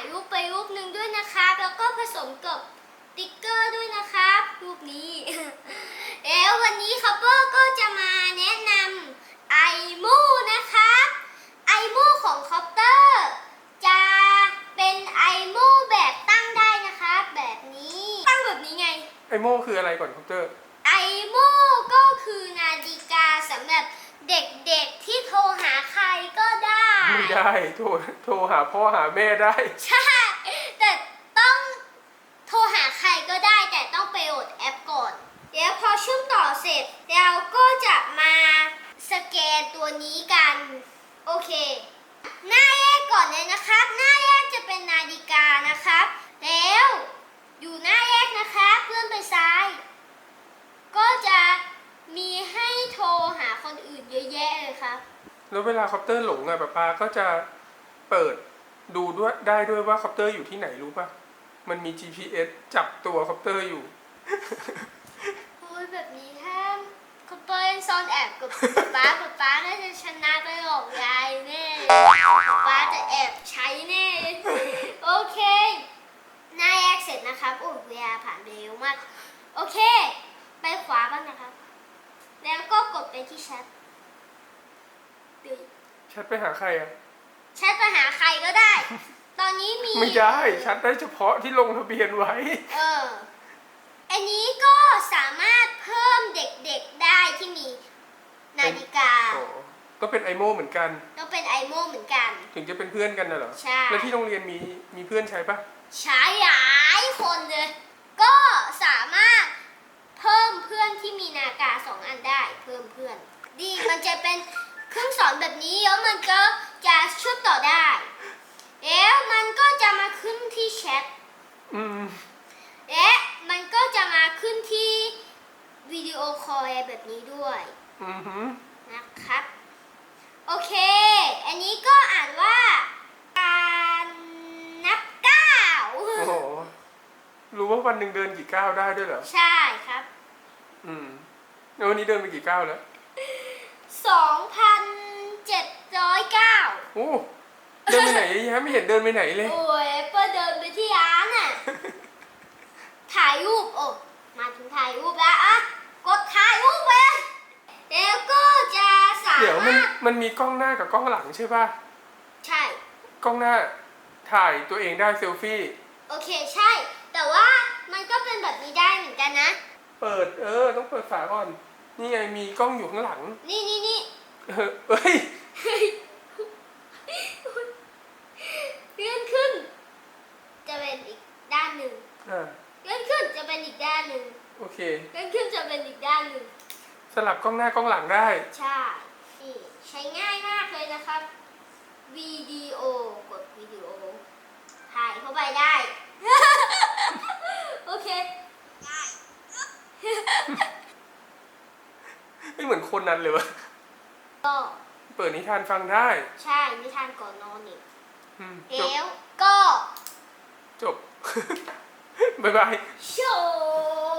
ายรูปไปรูปหนึ่งด้วยนะครับ แล้วก็ผสมกับติ๊กเกอร์ด้วยนะครับ รูปนี้ แล้ววันนี้คัพเปอร์ก็จะมาแนะนำไอมูนะครับไอมูของคอปเตอร์จะเป็นไอมูแบบตั้งได้นะครับแบบนี้ ตั้งแบบนี้ไง ไอโม่คืออะไรก่อนคอปเตอร์ ไอโม่ก็คือนาฬิกาสำหรับเด็กๆที่โทรหาใครก็ได้ ได้โทรโทรหาพ่อหาแม่ได้ ใช่ แต่ต้องโทรหาใครก็ได้แต่ต้องไปโหลดแอปก่อน เดี๋ยวพอเชื่อมต่อเสร็จเราก็จะมาสแกนตัวนี้กัน โอเค หน้าแรกก่อนเลยนะครับ หน้าแรกจะเป็นนาฬิกานะครับ แล้วอยู่หน้าแรกนะครับเพื่อนไปซ้าย ก็จะมีให้โทรหาคนอื่นเยอะแยะเลยครับ แล้วเวลาคอปเตอร์หลงอะป๊าป๊าก็จะเปิดดูด้วยได้ด้วยว่าคอปเตอร์อยู่ที่ไหนรู้ปะมันมี GPS จับตัวคอปเตอร์อยู่ พูดแบบนี้ถ้าเขาเปิ้ลซ่อนแอบกับป๊าป๊าป๊าน่าจะชนะไปหลอกยายแน่ป๊าจะแอบใช้แน่ โอเคหน้าแยกเสร็จนะครับโอ้เวลาผ่านเร็วมาก โอเค ไปขวาบ้างนะครับ แล้วก็กดไปที่แชท แชทไปหาใครอะแชทไปหาใครก็ได้ ตอนนี้มีไม่ได้แชทได้เฉพาะที่ลงทะเบียนไว้ เออ อันนี้ก็สามารถเพิ่มเด็กๆได้ที่มีนาฬิกาอ๋อก็เป็นไอโม่เหมือนกันต้องเป็นไอโมเหมือนกัน ถึงจะเป็นเพื่อนกันน่ะเหรอ ใช่ แล้วที่โรงเรียนมีมีเพื่อนใช้ปะใช้หลายคนเลย ก็สามารถเพิ่มเพื่อนที่มีนาฬิกาสองอันได้ เพิ่มเพื่อน ดีมันจะเป็น เครื่องสอนแบบนี้แล้วมันก็จะเชื่อมต่อได้ แล้วมันก็จะมาขึ้นที่แชทอืมและมันก็จะมาขึ้นที่วิดีโอคอลแบบนี้ด้วยอือหือนะครับ โอเค อันนี้ก็อ่านว่า การนับก้าวโอ้โหรู้ว่าวันหนึ่งเดินกี่ก้าวได้ด้วยเหรอ ใช่ครับ อืมแล้ววันนี้เดินไปกี่ก้าวแล้ว 2,709โอ้เดินไปไหนเยอะแยะไม่เห็นเดินไปไหนเลย โอ้ยเพื่อเดินไปที่ร้านอะ ถ่ายรูปโอ้มาถึงถ่ายรูปแล้วอะกดถ่ายรูปไปแล้วก็จะสาเดี๋ยวมันมารถ มันมีกล้องหน้ากับกล้องหลังใช่ป่ะ ใช่ กล้องหน้าถ่ายตัวเองได้เซลฟี่ โอเคใช่ แต่ว่ามันก็เป็นแบบนี้ได้เหมือนกันนะ เปิดเออ ต้องเปิดฝาก่อน นี่ไงมีกล้องอยู่ข้างหลัง นี่นี่นี่เออเอ้ย เลื่อนขึ้น จะเป็นอีกด้านหนึ่งอ่าเลื่อนขึ้นจะเป็นอีกด้านหนึ่งโอเค เลื่อนขึ้นจะเป็นอีกด้านหนึ่งสลับกล้องหน้ากล้องหลังได้ ใช่นี่ใช้ง่ายมากเลยนะครับวิดีโอกดวิดีโอถ่ายเข้าไปได้ โอเคไม่เหมือนคนนั้นเลยวะ ก็ เปิดนิทานฟังได้ใช่นิทานก่อนนอนนี่อืมจบแล้วก็จบ บ๊ายบาย โชว์